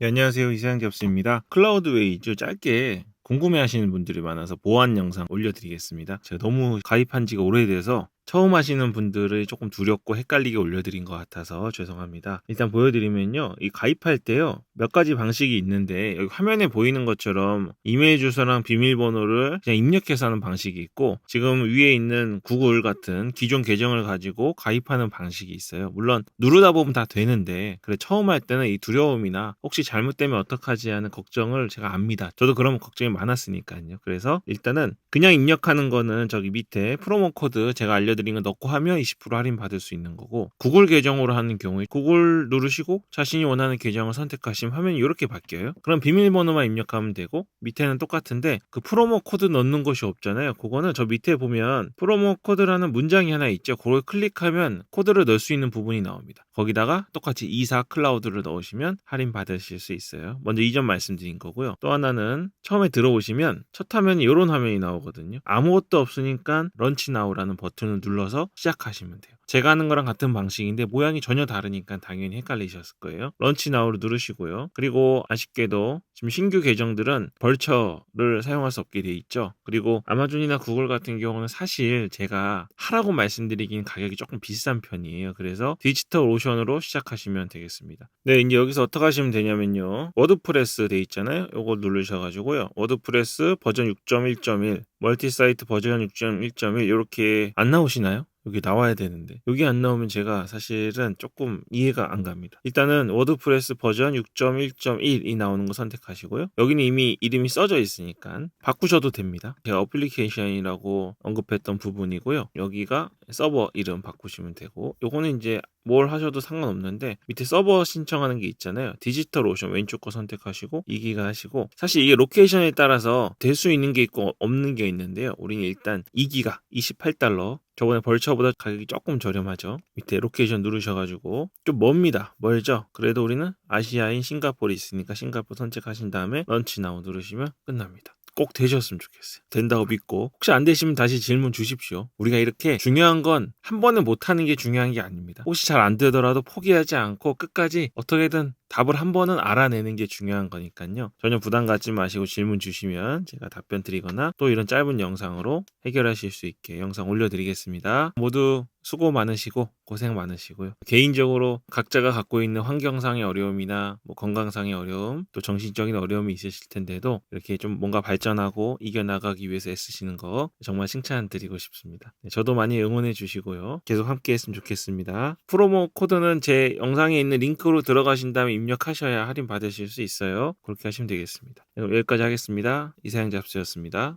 네, 안녕하세요. 이사영 잡스입니다. 클라우드웨이즈 짧게 궁금해하시는 분들이 많아서 보안 영상 올려드리겠습니다. 제가 너무 가입한 지가 오래돼서 처음 하시는 분들을 조금 두렵고 헷갈리게 올려드린 것 같아서 죄송합니다. 일단 보여드리면요. 이 가입할 때요. 몇 가지 방식이 있는데 여기 화면에 보이는 것처럼 이메일 주소랑 비밀번호를 그냥 입력해서 하는 방식이 있고 지금 위에 있는 구글 같은 기존 계정을 가지고 가입하는 방식이 있어요. 물론 누르다 보면 다 되는데 그래 처음 할 때는 이 두려움이나 혹시 잘못되면 어떡하지 하는 걱정을 제가 압니다. 저도 그런 걱정이 많았으니까요. 그래서 일단은 그냥 입력하는 거는 저기 밑에 프로모 코드 제가 알려 드린 거 넣고 하면 20% 할인 받을 수 있는 거고 구글 계정으로 하는 경우에 구글 누르시고 자신이 원하는 계정을 선택하시면 화면이 이렇게 바뀌어요. 그럼 비밀번호만 입력하면 되고 밑에는 똑같은데 그 프로모 코드 넣는 것이 없잖아요. 그거는 저 밑에 보면 프로모 코드라는 문장이 하나 있죠. 그걸 클릭하면 코드를 넣을 수 있는 부분이 나옵니다. 거기다가 똑같이 이사 클라우드를 넣으시면 할인 받으실 수 있어요. 먼저 이전 말씀드린 거고요. 또 하나는 처음에 들어오시면 첫 화면이 이런 화면이 나오거든요. 아무것도 없으니까 런치 나우라는 버튼을 눌러서 시작하시면 돼요. 제가 하는 거랑 같은 방식인데 모양이 전혀 다르니까 당연히 헷갈리셨을 거예요. 런치 나우를 누르시고요. 그리고 아쉽게도 지금 신규 계정들은 벌처를 사용할 수 없게 돼 있죠. 그리고 아마존이나 구글 같은 경우는 사실 제가 하라고 말씀드리긴 가격이 조금 비싼 편이에요. 그래서 디지털 오션으로 시작하시면 되겠습니다. 네, 이제 여기서 어떻게 하시면 되냐면요. 워드프레스 돼 있잖아요. 요거 누르셔가지고요. 워드프레스 버전 6.1.1 멀티사이트 버전 6.1.1 이렇게 안 나오시나요? 여기 나와야 되는데 여기 안 나오면 제가 사실은 조금 이해가 안 갑니다. 일단은 워드프레스 버전 6.1.1이 나오는 거 선택하시고요. 여기는 이미 이름이 써져 있으니까 바꾸셔도 됩니다. 제가 어플리케이션이라고 언급했던 부분이고요. 여기가 서버 이름 바꾸시면 되고 요거는 이제 뭘 하셔도 상관없는데 밑에 서버 신청하는 게 있잖아요. 디지털 오션 왼쪽 거 선택하시고 2기가 하시고 사실 이게 로케이션에 따라서 될 수 있는 게 있고 없는 게 있는데요. 우리는 일단 2기가 28달러 저번에 벌처보다 가격이 조금 저렴하죠. 밑에 로케이션 누르셔가지고 좀 멉니다. 멀죠? 그래도 우리는 아시아인 싱가포르 있으니까 싱가포르 선택하신 다음에 런치 나우 누르시면 끝납니다. 꼭 되셨으면 좋겠어요. 된다고 믿고 혹시 안 되시면 다시 질문 주십시오. 우리가 이렇게 중요한 건 한 번에 못하는 게 중요한 게 아닙니다. 혹시 잘 안 되더라도 포기하지 않고 끝까지 어떻게든 답을 한 번은 알아내는 게 중요한 거니까요. 전혀 부담 갖지 마시고 질문 주시면 제가 답변 드리거나 또 이런 짧은 영상으로 해결하실 수 있게 영상 올려드리겠습니다. 모두 수고 많으시고 고생 많으시고요. 개인적으로 각자가 갖고 있는 환경상의 어려움이나 뭐 건강상의 어려움, 또 정신적인 어려움이 있으실 텐데도 이렇게 좀 뭔가 발전하고 이겨나가기 위해서 애쓰시는 거 정말 칭찬드리고 싶습니다. 네, 저도 많이 응원해 주시고요. 계속 함께 했으면 좋겠습니다. 프로모 코드는 제 영상에 있는 링크로 들어가신 다음에 입력하셔야 할인 받으실 수 있어요. 그렇게 하시면 되겠습니다. 네, 여기까지 하겠습니다. 이사영 잡스였습니다.